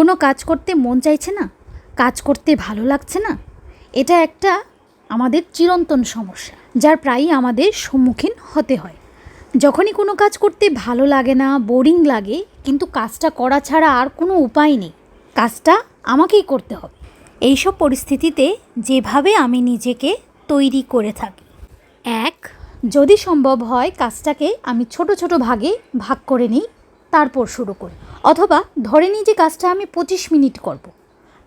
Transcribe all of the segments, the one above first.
কোনো কাজ করতে মন চাইছে না, কাজ করতে ভালো লাগছে না, এটা একটা আমাদের চিরন্তন সমস্যা, যার প্রায়ই আমাদের সম্মুখীন হতে হয়। যখনই কোনো কাজ করতে ভালো লাগে না, বোরিং লাগে, কিন্তু কাজটা করা ছাড়া আর কোনো উপায় নেই। কাজটা আমাকেই করতে হবে। এইসব পরিস্থিতিতে যেভাবে আমি নিজেকে তৈরি করে থাকি। এক, যদি সম্ভব হয় কাজটাকে আমি ছোট ছোট ভাগে ভাগ করে নিই। তারপর শুরু করি অথবা ধরে নিই যে কাজটা আমি পঁচিশ মিনিট করব।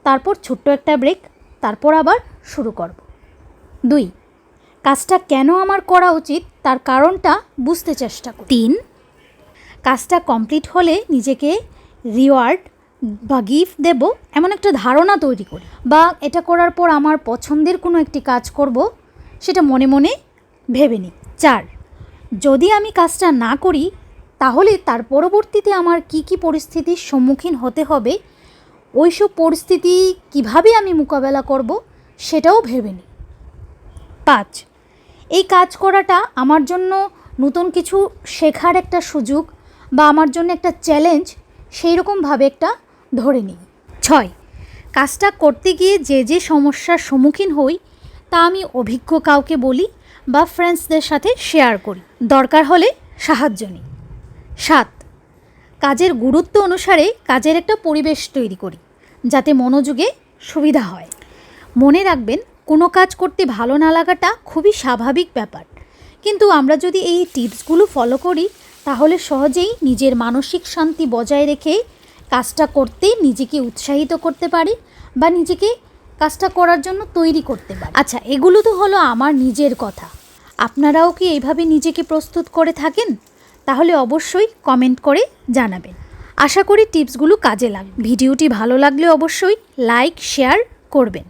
তারপর ছোট্ট একটা ব্রেক, তারপর আবার শুরু করব। দুই, কাজটা কেন আমার করা উচিত তার কারণটা বুঝতে চেষ্টা করি তিন, কাজটা কমপ্লিট হলে নিজেকে রিওয়ার্ড বা গিফট দেব এমন একটা ধারণা তৈরি করি বা এটা করার পর আমার পছন্দের কোনো একটি কাজ করব, সেটা মনে মনে ভেবে নিই চার, যদি আমি কাজটা না করি তাহলে তার পরবর্তীতে আমার কি কি পরিস্থিতির সম্মুখীন হতে হবে? ওইসব পরিস্থিতি কীভাবে আমি মোকাবেলা করব সেটাও ভেবে নিই পাঁচ, এই কাজ করাটা আমার জন্য নতুন কিছু শেখার একটা সুযোগ বা আমার জন্য একটা চ্যালেঞ্জ সেই রকমভাবে একটা ধরে নিই। ছয়, কাজটা করতে গিয়ে যে যে সমস্যার সম্মুখীন হই তা আমি অভিজ্ঞ কাউকে বলি বা ফ্রেন্ডসদের সাথে শেয়ার করি। দরকার হলে সাহায্য নিই। সাত, কাজের গুরুত্ব অনুসারে কাজের একটা পরিবেশ তৈরি করি, যাতে মনোযোগে সুবিধা হয়। মনে রাখবেন, কোনো কাজ করতে ভালো না লাগাটা খুবই স্বাভাবিক ব্যাপার। কিন্তু আমরা যদি এই টিপসগুলো ফলো করি, তাহলে সহজেই নিজের মানসিক শান্তি বজায় রেখে কাজটা করতে নিজেকে উৎসাহিত করতে পারি বা নিজেকে কাজটা করার জন্য তৈরি করতে পারি। আচ্ছা এগুলো তো হলো আমার নিজের কথা। আপনারাও কি এইভাবে নিজেকে প্রস্তুত করে থাকেন? তাহলে অবশ্যই কমেন্ট করে জানাবেন। আশা করি টিপসগুলো কাজে লাগবে ভিডিওটি ভালো লাগলে অবশ্যই লাইক, শেয়ার করবেন।